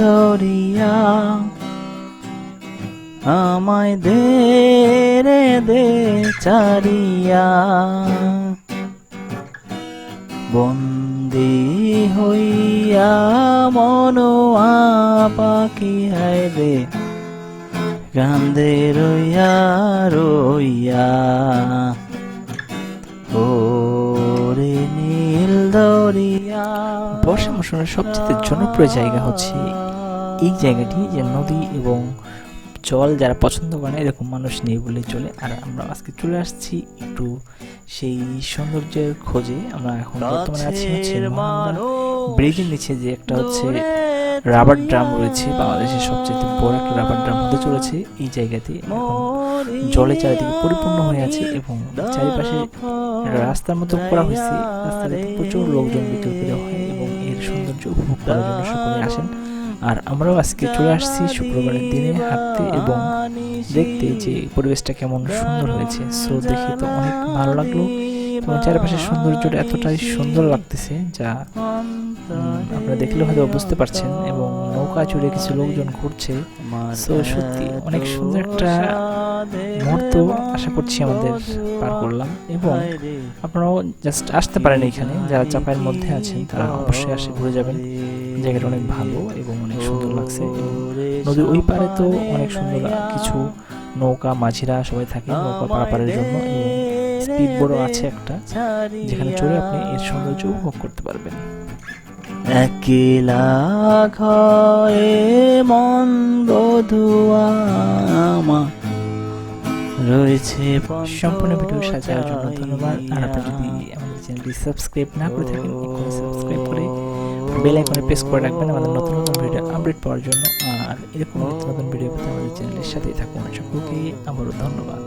দরিয়া আমায় দে রে, দে চারিয়া। বন্দি হইয়া মনোয়া পাখি হায় রে, কান্দে রইয়া রইয়া। ও রে নীল দরিয়া বর্ষা মৌসুমের সবচেয়ে জনপ্রিয় জায়গা হচ্ছে এই জায়গাটি যে নদী এবং জল যারা পছন্দ করে না এরকম মানুষ নেই বলে চলে। আর আমরা আজকে চলে আসছি একটু সেই সৌন্দর্যের খোঁজে। আমরা এখন বর্তমানে আছি হচ্ছে ব্রিজের নিচে যে একটা হচ্ছে রাবার ড্রাম রয়েছে। বাংলাদেশের সবচেয়ে বড় একটা রাবার ড্রাম হতে চলেছে এই জায়গাতে জলে চারিদিকে পরিপূর্ণ হয়ে আছে এবং চারিপাশে রাস্তার মতো করা হয়েছে রাস্তাতে প্রচুর লোকজন বিকেল করে হয় এবং এর সৌন্দর্য উপভোগ করার জন্য সকলে আসেন। আর আমরাও আজকে চলে আসছি শুক্রবারের দিনে হাঁটতে এবং দেখতে যে পরিবেশটা কেমন সুন্দর হয়েছে। সো দেখে তো অনেক ভালো লাগল। এবং চারপাশের সৌন্দর্যটা এতটাই সুন্দর লাগতেছে যা আপনারা দেখলে হয়তো বুঝতে পারছেন এবং নৌকা চড়ে কিছু লোকজন ঘুরছে। সো সত্যি, অনেক সুন্দর একটা মুহূর্ত আশা করছি আমাদের পার করলাম। এবং আপনারাও জাস্ট আসতে পারেন এখানে, যারা চাপাইয়ের মধ্যে আছেন, তারা অবশ্যই আসে, ঘুরে যাবেন। জায়গাটা অনেক ভালো এবং অনেক সুন্দর লাগছে। নদীর ওই পারে তো অনেক সুন্দর কিছু নৌকা, মাঝিরা সবাই থাকে নৌকা পারাপারের জন্য। স্পিড বোর্ডও আছে একটা, যেখানে চড়ে আপনি এর সৌন্দর্য উপভোগ করতে পারবেন। একলা ঘরে মন বধুয়া আমার। রয়েছে সম্পূর্ণ ভিডিও সাজার জন্য ধন্যবাদ। আর আপনি যদি আমাদের চ্যানেলটি সাবস্ক্রাইব না করে থাকেন এক্ষুনি সাবস্ক্রাইব করে বেল আইকনে প্রেস করে রাখবেন আমাদের নতুন নতুন ভিডিও আপডেট পাওয়ার জন্য। আর এরকম নিত্য নতুন ভিডিও পেতে আমাদের চ্যানেলের সাথেই থাকুন। সকলকে আবারও ধন্যবাদ।